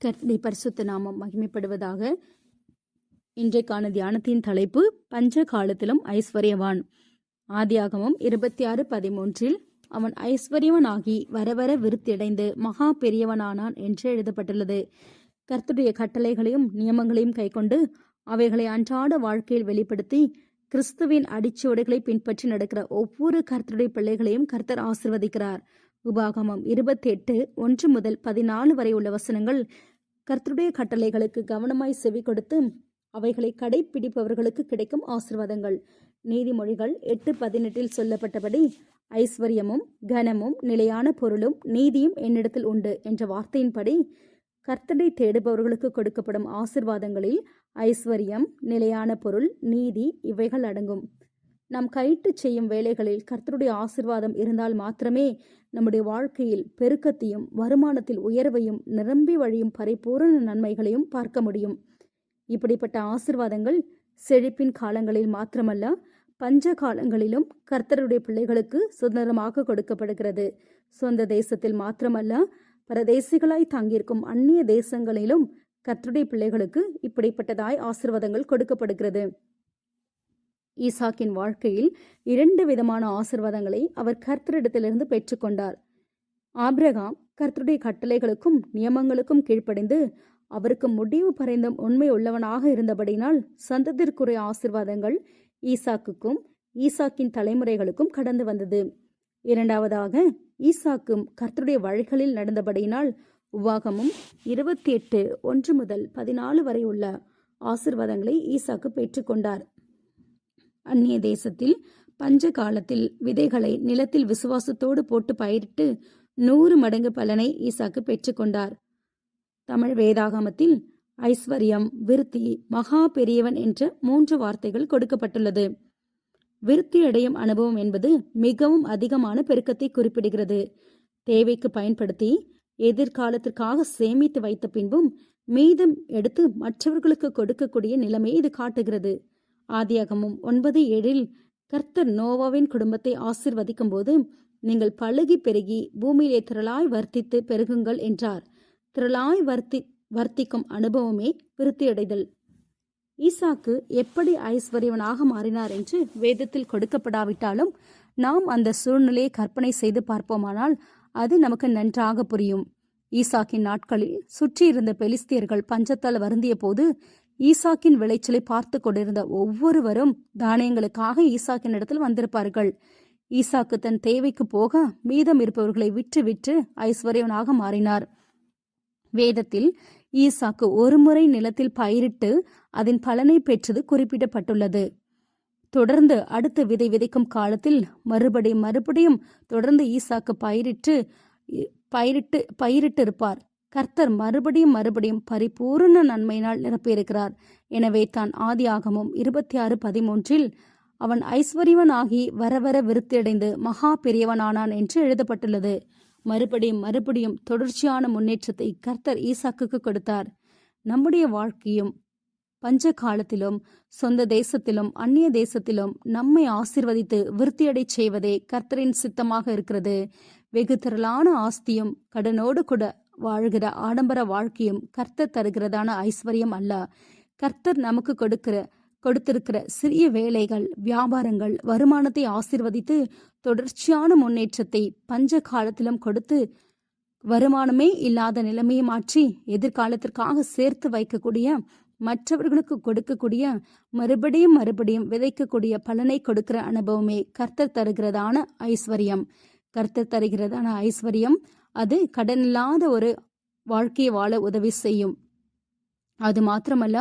கர்த்தனை பரிசுத்த நாமம் மகிமைப்படுவதாக இன்றைக்கான தியானத்தின் தலைப்பு பஞ்ச காலத்திலும் ஐஸ்வர்யவான். ஆதியாகமம் இருபத்தி ஆறு பதிமூன்றில் அவன் ஐஸ்வர்யவனாகி வர வர விருத்தியடைந்து மகா பெரியவனானான் என்று எழுதப்பட்டுள்ளது. கர்த்தருடைய கட்டளைகளையும் நியமங்களையும் கைக்கொண்டு அவைகளை அன்றாட வாழ்க்கையில் வெளிப்படுத்தி கிறிஸ்துவின் அடிச்சுவடுகளை பின்பற்றி நடக்கிற ஒவ்வொரு கர்த்தருடைய பிள்ளைகளையும் கர்த்தர் ஆசிர்வதிக்கிறார். உபாகமம் இருபத்தி எட்டு ஒன்று முதல் பதினாலு வரை உள்ள வசனங்கள் கர்த்தருடைய கட்டளைகளுக்கு கவனமாய் செவி கொடுத்து அவைகளை கடைப்பிடிப்பவர்களுக்கு கிடைக்கும் ஆசிர்வாதங்கள். நீதிமொழிகள் எட்டு பதினெட்டில் சொல்லப்பட்டபடி ஐஸ்வர்யமும் கனமும் நிலையான பொருளும் நீதியும் என்னிடத்தில் உண்டு என்ற வார்த்தையின்படி கர்த்தரை தேடுபவர்களுக்கு கொடுக்கப்படும் ஆசிர்வாதங்களில் ஐஸ்வர்யம் நிலையான பொருள் நீதி இவைகள் அடங்கும். நாம் கைட்டு செய்யும் வேலைகளில் கர்த்தருடைய ஆசிர்வாதம் இருந்தால் மாத்திரமே நம்முடைய வாழ்க்கையில் பெருக்கத்தையும் வருமானத்தில் உயர்வையும் நிரம்பி வழியும் பரிபூரண நன்மைகளையும் பார்க்க முடியும். இப்படிப்பட்ட ஆசிர்வாதங்கள் செழிப்பின் காலங்களில் மாத்திரமல்ல பஞ்ச காலங்களிலும் கர்த்தருடைய பிள்ளைகளுக்கு சுதந்திரமாக கொடுக்கப்படுகிறது. சொந்த தேசத்தில் மாத்திரமல்ல பரதேசிகளாய் தங்கியிருக்கும் அந்நிய தேசங்களிலும் கர்த்தருடைய பிள்ளைகளுக்கு இப்படிப்பட்டதாய் ஆசிர்வாதங்கள் கொடுக்கப்படுகிறது. ஈசாக்கின் வாழ்க்கையில் இரண்டு விதமான ஆசிர்வாதங்களை அவர் கர்த்தரிடத்திலிருந்து பெற்றுக்கொண்டார். ஆப்ரகாம் கர்த்தருடைய கட்டளைகளுக்கும் நியமங்களுக்கும் கீழ்ப்படைந்து அவருக்கு முடிவு பறைந்த உண்மை உள்ளவனாக இருந்தபடினால் சந்ததிற்குரிய ஆசிர்வாதங்கள் ஈசாக்குக்கும் ஈசாக்கின் தலைமுறைகளுக்கும் கடந்து வந்தது. இரண்டாவதாக ஈசாக்கும் கர்த்தருடைய வழிகளில் நடந்தபடியினால் உவாகமும் இருபத்தி எட்டு ஒன்று முதல் பதினாலு வரை உள்ள ஆசிர்வாதங்களை ஈசாக்கு பெற்றுக்கொண்டார். அந்நிய தேசத்தில் பஞ்ச காலத்தில் விதைகளை நிலத்தில் விசுவாசத்தோடு போட்டு பயிரிட்டு நூறு மடங்கு பலனை ஈசாக்கு பெற்றுக்கொண்டார். தமிழ் வேதாகமத்தில் ஐஸ்வர்யம் விருத்தி மகா பெரியவன் என்ற மூன்று வார்த்தைகள் கொடுக்கப்பட்டுள்ளது. விருத்தி அடையும் அனுபவம் என்பது மிகவும் அதிகமான பெருக்கத்தை குறிப்பிடுகிறது. தேவைக்கு பயன்படுத்தி எதிர்காலத்திற்காக சேமித்து வைத்த பின்பும் மீதம் எடுத்து மற்றவர்களுக்கு கொடுக்கக்கூடிய நிலைமையை இது காட்டுகிறது. ஆதியாகமும் ஒன்பது ஏழில் கர்த்தர் நோவாவின் குடும்பத்தை ஆசிர்வதிக்கும் போது நீங்கள் பழுகி பெருகி பூமியிலே திரளாய் வர்த்தித்து பெருகுங்கள் என்றார். திரளாய் வர்த்தி வர்த்திக்கும் அனுபவமே விருத்தியடைதல். ஈசாக்கு எப்படி ஐஸ்வர்யவனாக மாறினார் என்று வேதத்தில் கொடுக்கப்படாவிட்டாலும் நாம் அந்த சூழ்நிலையை கற்பனை செய்து பார்ப்போமானால் அது நமக்கு நன்றாக புரியும். ஈசாக்கின் நாட்களில் சுற்றியிருந்த பெலிஸ்தியர்கள் பஞ்சத்தால் வருந்திய போது ஈசாக்கின் விளைச்சலை பார்த்து கொண்டிருந்த ஒவ்வொருவரும் தானியங்களுக்காக ஈசாக்கின் இடத்தில் வந்திருப்பார்கள். ஈசாக்கு தன் தேவைக்கு போக மீதம் இருப்பவர்களை விற்று விற்று ஐஸ்வர்யவனாக மாறினார். வேதத்தில் ஈசாக்கு ஒருமுறை நிலத்தில் பயிரிட்டு அதன் பலனை பெற்றது குறிப்பிடப்பட்டுள்ளது. தொடர்ந்து அடுத்த விதை விதைக்கும் காலத்தில் மறுபடியும் மறுபடியும் தொடர்ந்து ஈசாக்கு பயிரிட்டு பயிரிட்டு பயிரிட்டு இருப்பார் கர்த்தர் மறுபடியும் மறுபடியும் பரிபூர்ண நன்மையினால் நிரப்பியிருக்கிறார். எனவே தான் ஆதியாகமும் இருபத்தி ஆறு பதிமூன்றில் அவன் ஐஸ்வர்யவனாகி வர வர விருத்தியடைந்து மகா பெரியவனானான் என்று எழுதப்பட்டுள்ளது. மறுபடியும் மறுபடியும் தொடர்ச்சியான முன்னேற்றத்தை கர்த்தர் ஈசாக்குக்கு கொடுத்தார். நம்முடைய வாழ்க்கையும் பஞ்ச காலத்திலும் சொந்த தேசத்திலும் அந்நிய தேசத்திலும் நம்மை ஆசிர்வதித்து விருத்தியடை செய்வதே கர்த்தரின் சித்தமாக இருக்கிறது. வெகு திரளான ஆஸ்தியும் கடனோடு கூட வாழ்கிற ஆடம்பர வாழ்க்கையும் கர்த்தர் தருகிறதான ஐஸ்வர்யம் அல்ல. கர்த்தர் நமக்கு கொடுக்கிற கொடுத்திருக்கிற சிறிய வேலைகள் வியாபாரங்கள் வருமானத்தை ஆசிர்வதித்து தொடர்ச்சியான முன்னேற்றத்தை பஞ்ச காலத்திலும் கொடுத்து வருமானமே இல்லாத நிலைமையை மாற்றி எதிர்காலத்திற்காக சேர்த்து வைக்கக்கூடிய மற்றவர்களுக்கு கொடுக்கக்கூடிய மறுபடியும் மறுபடியும் விதைக்கக்கூடிய பலனை கொடுக்கிற அனுபவமே கர்த்தர் தருகிறதான ஐஸ்வர்யம். கர்த்தர் தருகிறதான ஐஸ்வர்யம் அது கடனில்லாத ஒரு வாழ்க்கையை வாழ உதவி செய்யும். அது மாத்திரமல்ல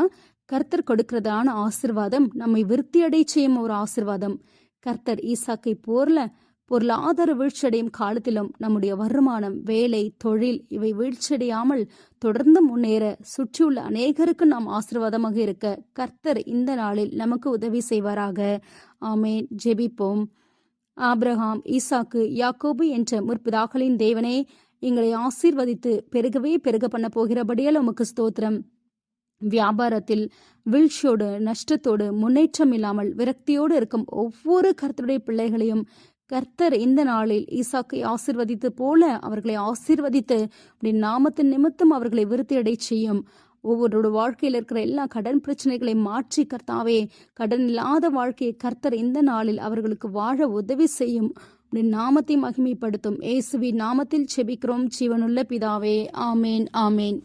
கர்த்தர் கொடுக்கிறதான ஆசிர்வாதம் நம்மை விருத்தியடை செய்யும் ஒரு ஆசிர்வாதம். கர்த்தர் ஈசாக்கை போர்ல பொருளாதார வீழ்ச்சியடையும் காலத்திலும் நம்முடைய வருமானம் வேலை தொழில் இவை வீழ்ச்சியடையாமல் தொடர்ந்து முன்னேற சுற்றியுள்ள அநேகருக்கு நாம் ஆசிர்வாதமாக இருக்க கர்த்தர் இந்த நாளில் நமக்கு உதவி செய்வாராக. ஆமேன். ஜெபிப்போம். ஆப்ரஹாம் ஈசாக்கு யாக்கோபு என்ற முற்பிதாக்களின் தேவனே எங்களை ஆசீர்வதித்து பெருகவே பெருக பண்ண போகிறபடியால் உமக்கு ஸ்தோத்திரம். வியாபாரத்தில் வீழ்ச்சியோடு நஷ்டத்தோடு முன்னேற்றம் இல்லாமல் விரக்தியோடு இருக்கும் ஒவ்வொரு கர்த்தருடைய பிள்ளைகளையும் கர்த்தர் இந்த நாளில் ஈசாக்கை ஆசிர்வதித்து போல அவர்களை ஆசிர்வதித்து அப்படி நாமத்தின் நிமித்தம் அவர்களை விருத்தியடை செய்யும். ஒவ்வொருடைய வாழ்க்கையில் இருக்கிற எல்லா கடன் பிரச்சனைகளை மாற்றி கர்த்தாவே கடன் இல்லாத வாழ்க்கையை கர்த்தர் இந்த நாளில் அவர்களுக்கு வாழ உதவி செய்யும். அப்படி நாமத்தை மகிமைப்படுத்தும். இயேசுவின் நாமத்தில் செபிக்கிறோம். ஜீவனுள்ள பிதாவே ஆமேன் ஆமேன்.